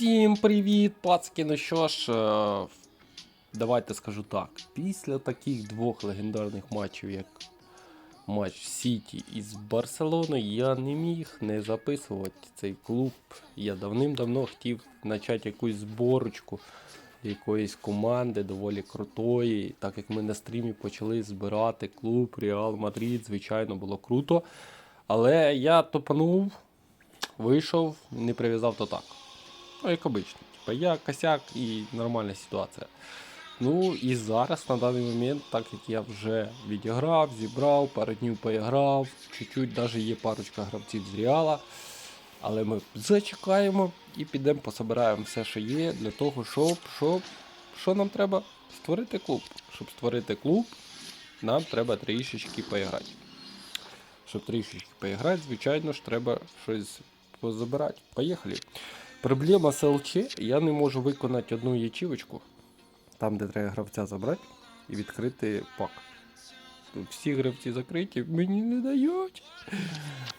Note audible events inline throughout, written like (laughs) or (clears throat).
Всім привіт, пацки. Ну що ж, е, давайте скажу так. Після таких двох легендарних матчів, як матч Сіті із Барселоною, я не міг не записувати цей клуб. Я давним-давно хотів почати якусь зборочку якоїсь команди доволі крутої. Так як ми на стрімі почали збирати клуб Реал Мадрид, звичайно, було круто. Але я топанув, вийшов, не прив'язав то так. Ну, як обично. Типа я косяк і нормальна ситуація. Ну і зараз на даний момент, так як я вже відіграв, зібрав, пару днів поіграв, чуть-чуть навіть є парочка гравців з Реала. Але ми зачекаємо і підемо пособираємо все, що є, для того, щоб, щоб що нам треба? Створити клуб. Щоб створити клуб, нам треба трішечки поіграти. Щоб трішечки поіграти, звичайно ж, треба щось позабирати. Поїхали. Проблема з ЛЧ, я не можу виконати одну ячівочку, там, де треба гравця забрати, і відкрити пак. Всі гравці закриті, мені не дають.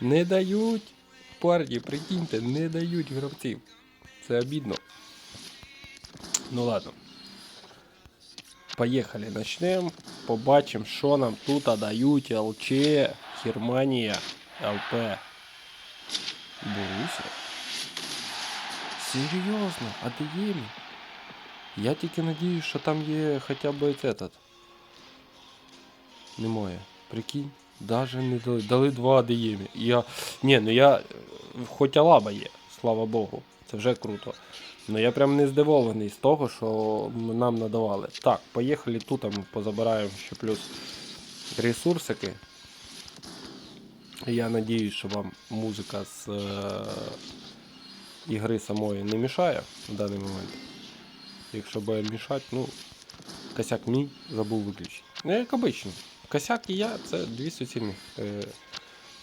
Не дають. Парні, прикиньте, не дають гравців. Це обідно. Ну ладно. Поїхали, почнемо. Побачимо, що нам тут дають ЛЧ, Германія, ЛП. Борусsia. Серйозно, Адеємі? Я тільки надіюсь, що там є хоча б этот. Немає. Прикинь, даже не дали. Дали два Адеємі. Я. Ні, ну я. е, Хоч Алаба є, слава Богу. Це вже круто. Ну я прям не здивований з того, що нам надавали. Так, поїхали тут, ми позабираємо ще плюс ресурсики. Я надіюсь, що вам музика з е, ігри самої не мішає в даний момент. Якщо буде мішати, ну, косяк мій забув виключити. Ну, як обично. Косяк і я це дві суцільні е,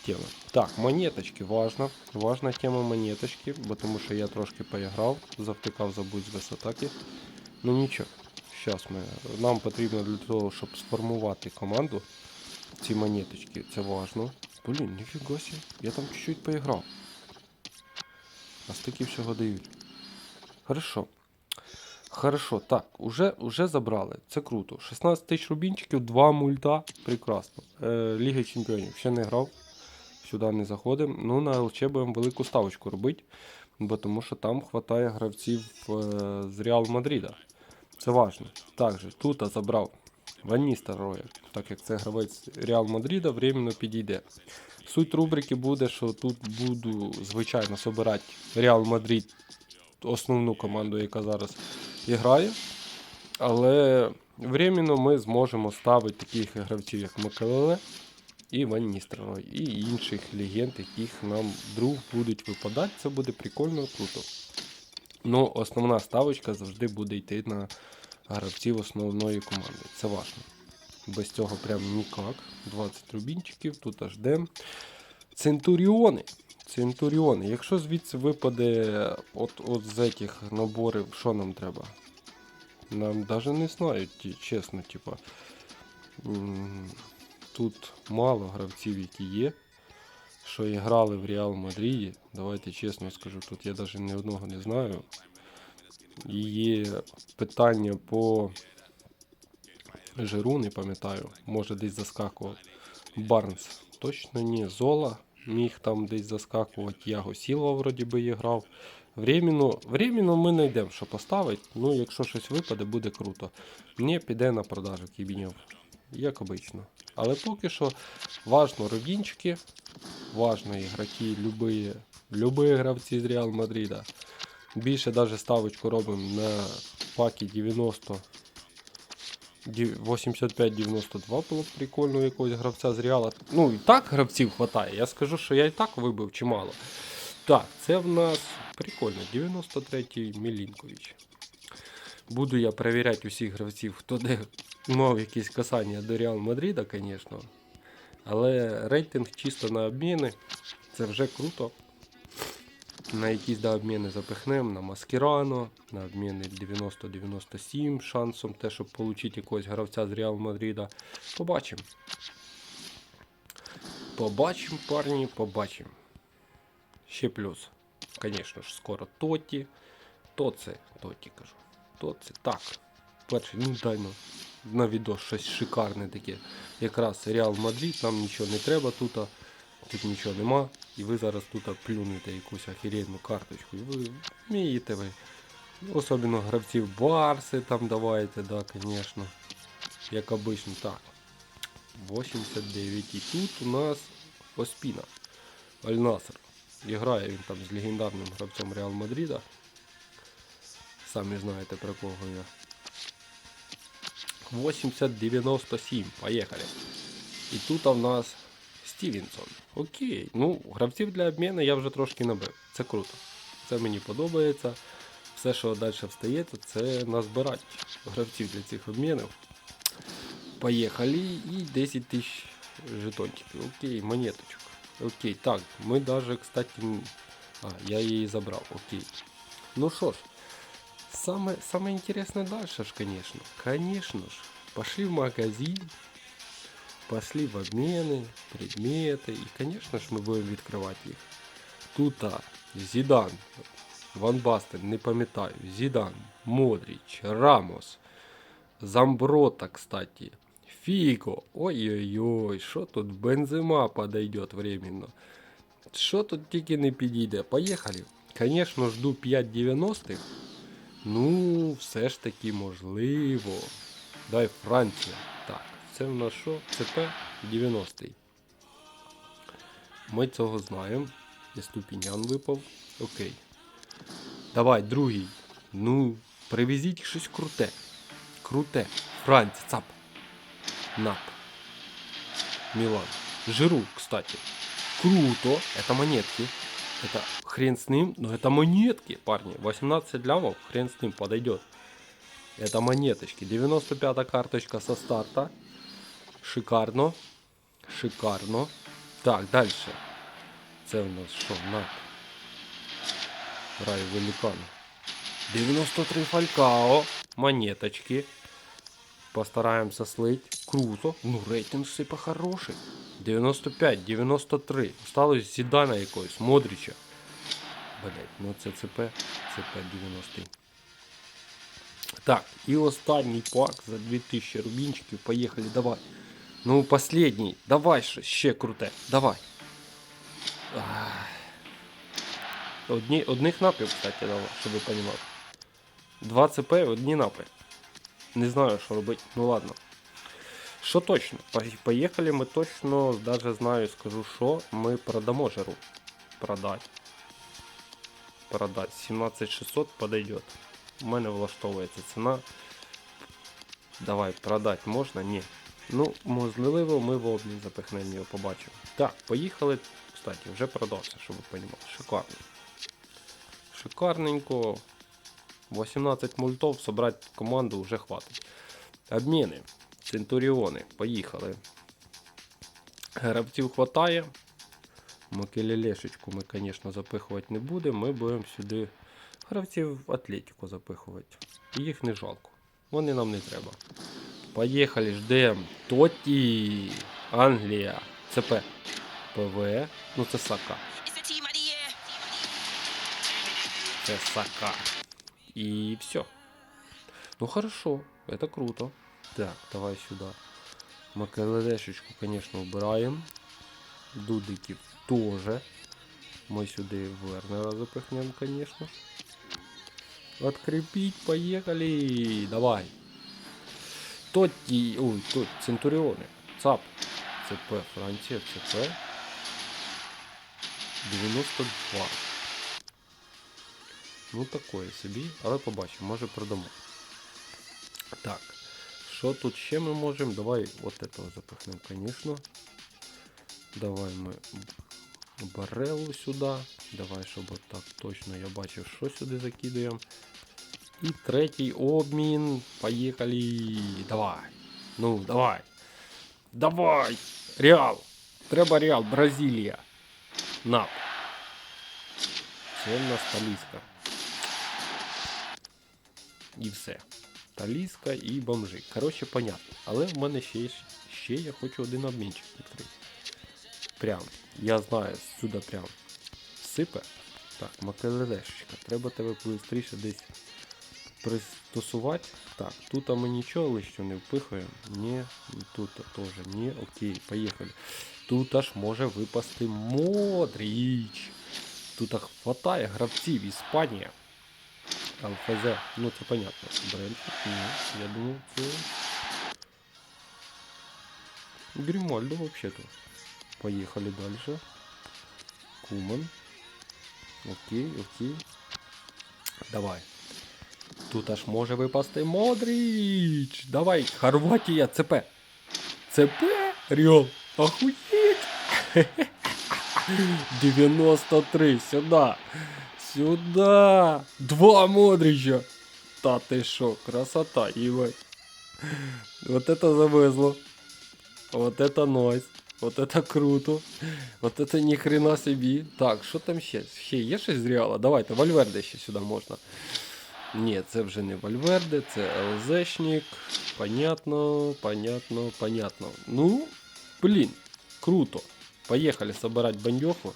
теми. Так, монеточки важна. Важна тема монеточки, бо тому що я трошки поіграв, завтикав забудь з висотаки. Ну нічого. Зараз ми. Нам потрібно для того, щоб сформувати команду. Ці монеточки, це важно. Блін, ніфіга себе. Я там чуть-чуть поіграв. А стільки всього дають. Хорошо. Хорошо, так, уже, уже забрали. Це круто. 16 тисяч рубінчиків, 2 мульта. Прекрасно. Е, Ліга Чемпіонів ще не грав. Сюди не заходимо. Ну, на ЛЧ будемо велику ставочку робити. Бо тому що там хватає гравців е, з Реал Мадрида. Це важливо. Також тут забрав Ваніста Роя, так як це гравець Реал Мадрида, временно підійде. Суть рубрики буде, що тут буду, звичайно, собирати Реал Мадрид, основну команду, яка зараз грає. Але временно ми зможемо ставити таких гравців, як Макалеле і Ван Ністерой, і інших легенд, яких нам вдруг будуть випадати. Це буде прикольно, круто. Ну, основна ставочка завжди буде йти на гравців основної команди. Це важливо. Без цього прям ніяк. 20 рубінчиків, тут аж дем. Центуріони. Центуріони. Якщо звідси випаде от, от з цих наборів, що нам треба? Нам навіть не знаю, ті- чесно, типа. Тут мало гравців, які є, що і грали в Реал Мадриді. Давайте чесно скажу, тут я навіть ні одного не знаю. Є питання по Жиру, не пам'ятаю, може десь заскакував. Барнс. Точно ні. Зола міг там десь заскакувати. Яго Сілва вроді би і грав. Временно, временно ми знайдемо, що поставити. Ну, якщо щось випаде, буде круто. Мені піде на продажу кібіньов. Як обично. Але поки що важно рубінчики, важно ігроки, любі, любі гравці з Реал Мадрида. Більше навіть ставочку робимо на пакі 90 85-92 було б прикольно якогось гравця з Реала. Ну і так гравців хватає. Я скажу, що я і так вибив чимало. Так, це в нас прикольно. 93-й Мілінкович. Буду я перевіряти усіх гравців, хто де мав якісь касання до Реал Мадрида, звісно. Але рейтинг чисто на обміни. Це вже круто. На якісь да, обміни запихнемо, на Маскерано, на обміни 90-97 шансом те, щоб отримати якогось гравця з Реал Мадрида. Побачимо. Побачимо, парні, побачимо. Ще плюс. Звісно ж, скоро Тоті. То тоті кажу. То. Так. Перший, ну дай ну, на відео щось шикарне таке. Якраз Реал Мадрид, нам нічого не треба тут, тут нічого нема. І ви зараз тут плюнете якусь охеренну карточку. І ви вмієте ви. Особливо гравців Барси там давайте, да, звісно. Як обично. Так. 89. І тут у нас Оспіна. Аль-Наср. І грає він там з легендарним гравцем Реал Мадрида. Самі знаєте про кого я. 80-97. Поїхали. І тут у нас Стівенсон. Окей. Ну, гравців для обміну я вже трошки набив. Це круто. Це мені подобається. Все, що далі встається, це назбирати гравців для цих обмінів. Поїхали. І 10 тисяч жетончиків. Окей, монеточок. Окей, так, ми даже, кстати, а, я її забрав, окей. Ну що ж, саме, саме интересное дальше ж, конечно. Конечно ж, пошли в магазин, пошли в обмены, предметы, и, конечно ж, мы будем відкривати їх. Тут а, Зідан, Ван Бастен, не пам'ятаю, Зідан, Модріч, Рамос, Замброта, кстати, Фіго. Ой-ой-ой, що тут Бензима подойдет временно. Що тут тільки не підійде. Поїхали. Конечно, жду 5,90. Ну, все ж таки можливо. Дай Франція. Так, це в нас що? ЦП 90. Ми цього знаємо. І ступінян випав. Окей. Давай, другий. Ну, привезіть щось круте. Круте. Франція, цап. Нап. Милан. Жиру, кстати. Круто. Это монетки. Это хрен с ним, но это монетки, парни. 18 лямов, хрен с ним подойдет. Это монеточки. 95 карточка со старта. Шикарно. Шикарно. Так, дальше. Це у нас що? На. Рай великан. 93 фалькао. Монеточки. Постараемся слить. Круто. Ну, рейтинг сипа хороший. 95, 93. Осталось Зідана якогось, Модріча. Блять, ну це ЦП. ЦП 90. Так, і останній пак за 2000 рубінчиків. Поїхали, давай. Ну, последній. Давай щось ще круте. Давай. Одні, одних напів, кстати, дало, щоб ви розуміли. Два ЦП, одні напи. Не знаю, що робити. Ну ладно. Що точно? По- Поїхали ми точно, даже знаю, скажу, що ми продамо жару. Продать. Продать. 17600 подойдет. У мене влаштовується ціна. Давай, продать можна? Ні. Ну, можливо, ми в обмін запихнемо його, побачимо. Так, поїхали. Кстати, вже продався, щоб ви розуміли. Шикарно. Шикарненько. 18 мультов, собрать команду вже хватить. Обміни. Центуріони. Поїхали. Гравців хватає. Макелелешечку ми, звісно, запихувати не будемо. Ми будемо сюди гравців Атлетику запихувати. І їх не жалко. Вони нам не треба. Поїхали, ждем. Тоті. Англія. ЦП. ПВ. Ну це Сака. Це Сака. И все. Ну хорошо, это круто. Так, давай сюда. Макаледешечку, конечно, убираем. Дудиків тоже. Мы сюда Вернера запихнем, конечно. Открепить, поехали. Давай. Тоті, ой, тут, Центуріони. ЦАП. ЦП, Франція, ЦП. 92. Ну такое собі, але побачимо, може продамо. Так. Що тут ще ми можемо? Давай от этого запихнемо, звісно. Давай ми барелу сюди. Давай, щоб так точно я бачив, що сюди закидуємо. І третій обмін. Поїхали. Давай. Ну, давай. Давай! Реал! Треба Реал, Бразилія. Нап. Це в нас Таліска. І все. Таліска і бомжи. Коротше, понятно. Але в мене ще, ще я хочу один обмінчик відкрити. Прям. Я знаю, сюди прям сипе. Так, макелелешечка. Треба тебе швидше десь пристосувати. Так, тут ми нічого лишнього не впихаємо. Ні, тут теж ні. Окей, поїхали. Тут аж може випасти Модріч. Тут ах хватає гравців Іспанія. ЛФЗ, ну це понятно. Брентфорд, ні. Я думаю, це. Гримальдо вообще-то. Поехали дальше. Куман. Окей, окей. Давай. Тут аж може випасти Модріч. Давай, Хорватія, ЦП. ЦП? Реал. Охуеть. (laughs) 93. Сюда. Сюда. Два Модрича. Та ти шо, красота, ебать. Вот это завезло. Вот это нойс. Вот это круто. Вот это ни хрена собі. Так, що там ще? Ще є щось з Реала? Давайте, Вальверде ще сюди можна. Ні, це вже не Вальверде, це ЛЗшник. Понятно, понятно, понятно. Ну, блін, круто. Поїхали собирать бандьоху.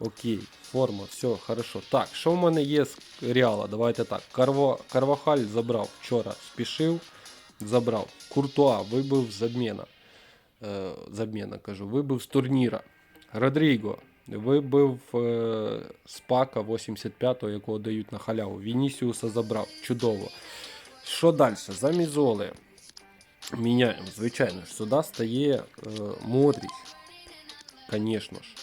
Окей, форма, все, хорошо. Так, що в мене є з Реала? Давайте так. Карво, Карвахаль забрав вчора, спішив, забрав. Куртуа вибив з обміна. Е, з обміна кажу, вибив з турніра. Родріго вибив е, з пака 85-го, якого дають на халяву. Вінісіуса забрав. Чудово. Що далі? Замість Золи міняємо. Звичайно ж, сюди стає е, Модріч. Звісно ж.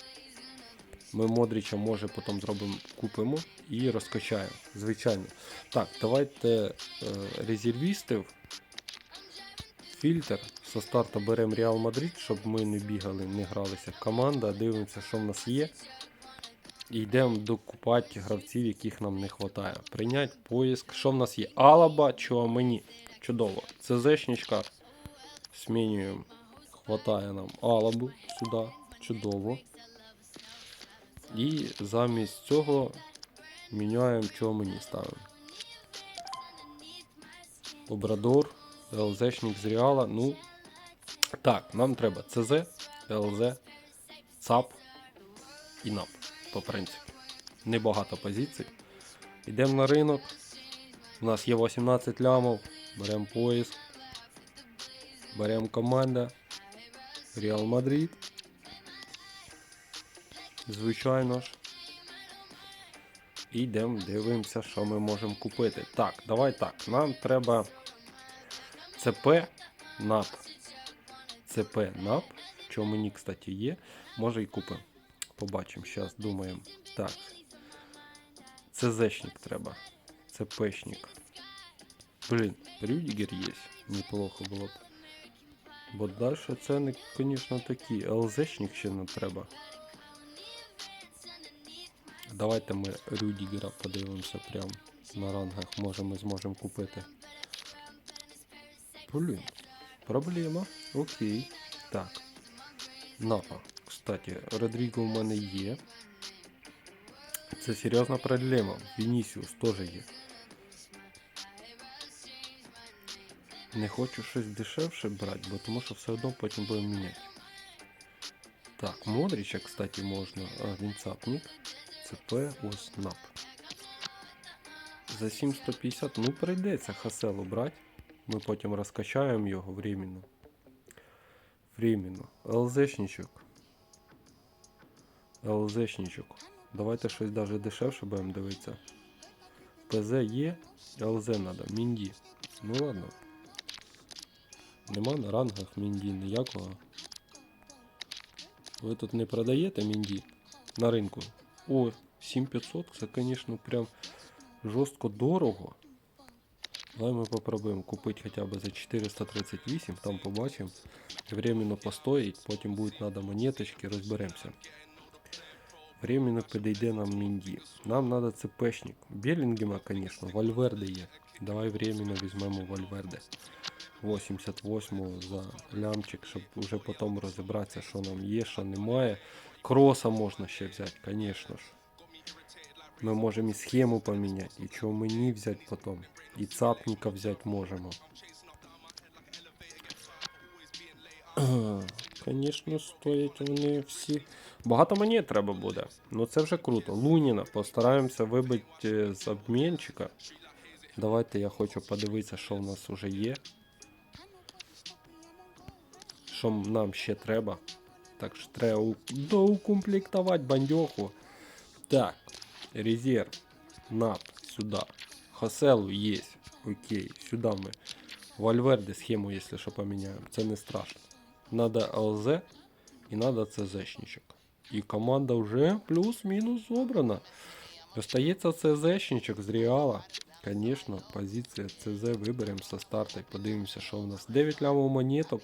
Ми Модріча може потім зробимо, купимо і розкачаємо. Звичайно. Так, давайте е, резервістів. Фільтр. Со старту беремо Реал Мадрид, щоб ми не бігали, не гралися. Команда, дивимося, що в нас є. І йдемо докупати гравців, яких нам не вистачає. Прийнять поиск. Що в нас є? Алаба, мені. Чудово. ЦЗшничка. Змінюємо. Хватає нам Алабу сюди. Чудово. І замість цього міняємо, чого мені ставимо. Обрадор, ЛЗшник з Реала. Ну, так, нам треба ЦЗ, ЛЗ, ЦАП і НАП, по принципі. Небагато позицій. Йдемо на ринок. У нас є 18 лямов. Беремо поїзд. Беремо команда. Реал Мадрид. Звичайно ж. І йдемо, дивимося, що ми можемо купити. Так, давай так. Нам треба ЦП НАП. ЦП НАП. Що мені, кстати, є. Може і купимо. Побачимо. Зараз думаємо. Так. ЦЗшник треба. ЦПшник. Блін, Рюдігер є. Неплохо було б. Бо далі ціни, звісно, такі. ЛЗшник ще не треба. Давайте ми Рюдігера подивимося прямо на рангах. Може ми зможемо купити. Блін, проблема. Окей. Так. Напа. Кстати, Родріго в мене є. Це серйозна проблема. Вінісіус теж є. Не хочу щось дешевше брати, бо тому що все одно потім будемо міняти. Так, Модріча, кстати, можна. А, він цапник. ЦП, ось НАП. За 7150, ну прийдеться Хаселу брати. Ми потім розкачаємо його временно. Временно. ЛЗшничок. ЛЗшничок. Давайте щось даже дешевше будемо дивитися. ПЗ є, ЛЗ надо, Мінді. Ну ладно. Нема на рангах Мінді ніякого. Ви тут не продаєте Мінді на ринку? О, 7500, це, звісно, прям жорстко дорого. Давай ми попробуємо купити хоча б за 438, там побачимо. Временно постоїть, потім будуть треба монеточки, розберемося. Временно підійде нам Мінді. Нам треба ЦПшник. Белінгема, звісно, Вальверде є. Давай временно візьмемо Вальверде. 88 за лямчик, щоб вже потім розібратися, що нам є, що немає. Кроса можна ще взяти, звісно ж. Ми можемо і схему поміняти, і чого мені взяти потім. І цапника взяти можемо. (clears throat) Звісно, стоять вони всі. Багато монет треба буде. Ну це вже круто. Луніна, постараємося вибити з обмінчика. Давайте я хочу подивитися, що в нас вже є. Що нам ще треба. Так що треба доукомплектувати бандьоху. Так, резерв. НАП сюда. Хаселу есть. Окей, сюда мы. Вальверде схему, если что, поменяем. Це не страшно. Надо ЛЗ и надо ЦЗшничок. І команда вже плюс-мінус зобрана. Остається ЦЗшничок з Реала. Конечно, позиція ЦЗ виберемо со старта і що у нас. 9 лямов монеток.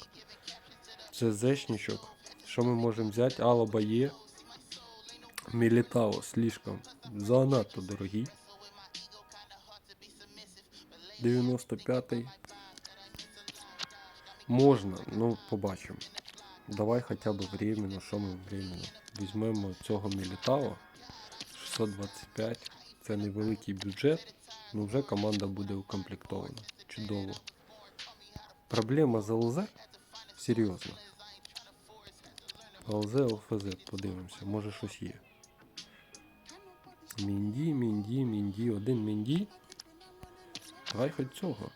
ЦЗшничок. Що ми можемо взяти? Алаба є. Мілітао слишком занадто дорогі. 95-й. Можна, ну побачимо. Давай хоча б временно, що ми временно. Візьмемо цього Мілітао 625. Це невеликий бюджет, ну вже команда буде укомплектована. Чудово. Проблема з ЛЗ? Серйозно. ЛЗ, ЛФЗ, подивимося, може щось є. Мінді, мінді, мінді, один мінді. Давай хоч цього.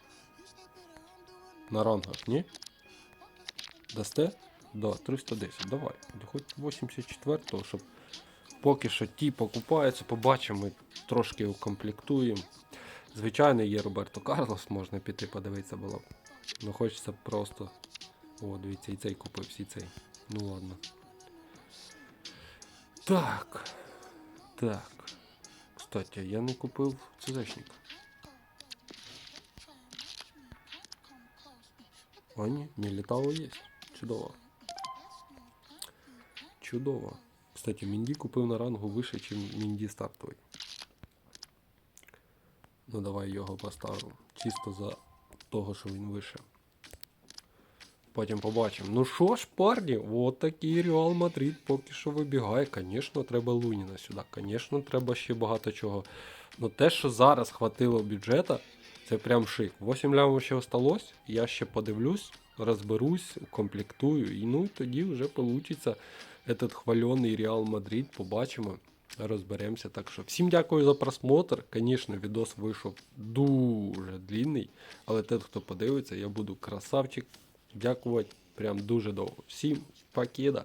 На рангах, ні? Дасте? Да, 310, давай. Да Хоч 84-го, щоб поки що ті покупаються, побачимо, трошки укомплектуємо. Звичайно, є Роберто Карлос, можна піти подивитися було. б. Ну хочеться просто. О, дивіться, і цей купився, і цей. Ну ладно. Так. Так. Кстати, я не купив ЦЗшник. А ні, Мілітао є. Чудово. Чудово. Кстати, Мінді купив на рангу вище, ніж Мінді стартовий. Ну давай його поставимо. Чисто за того, що він вище. Потім побачимо. Ну що ж, парні, от такий Реал Мадрид поки що вибігає. Звісно, треба Луніна сюди. Звісно, треба ще багато чого. Ну те, що зараз хватило бюджета, це прям шик. 8 лямів ще осталось, я ще подивлюсь, розберусь, комплектую, і ну тоді вже вийде этот хвалений Реал Мадрид. Побачимо, розберемося. Так що всім дякую за просмотр. Звісно, відос вийшов дуже длинний, але тот, хто подивиться, я буду красавчик. Дякувати прям дуже довго. Всім покеда!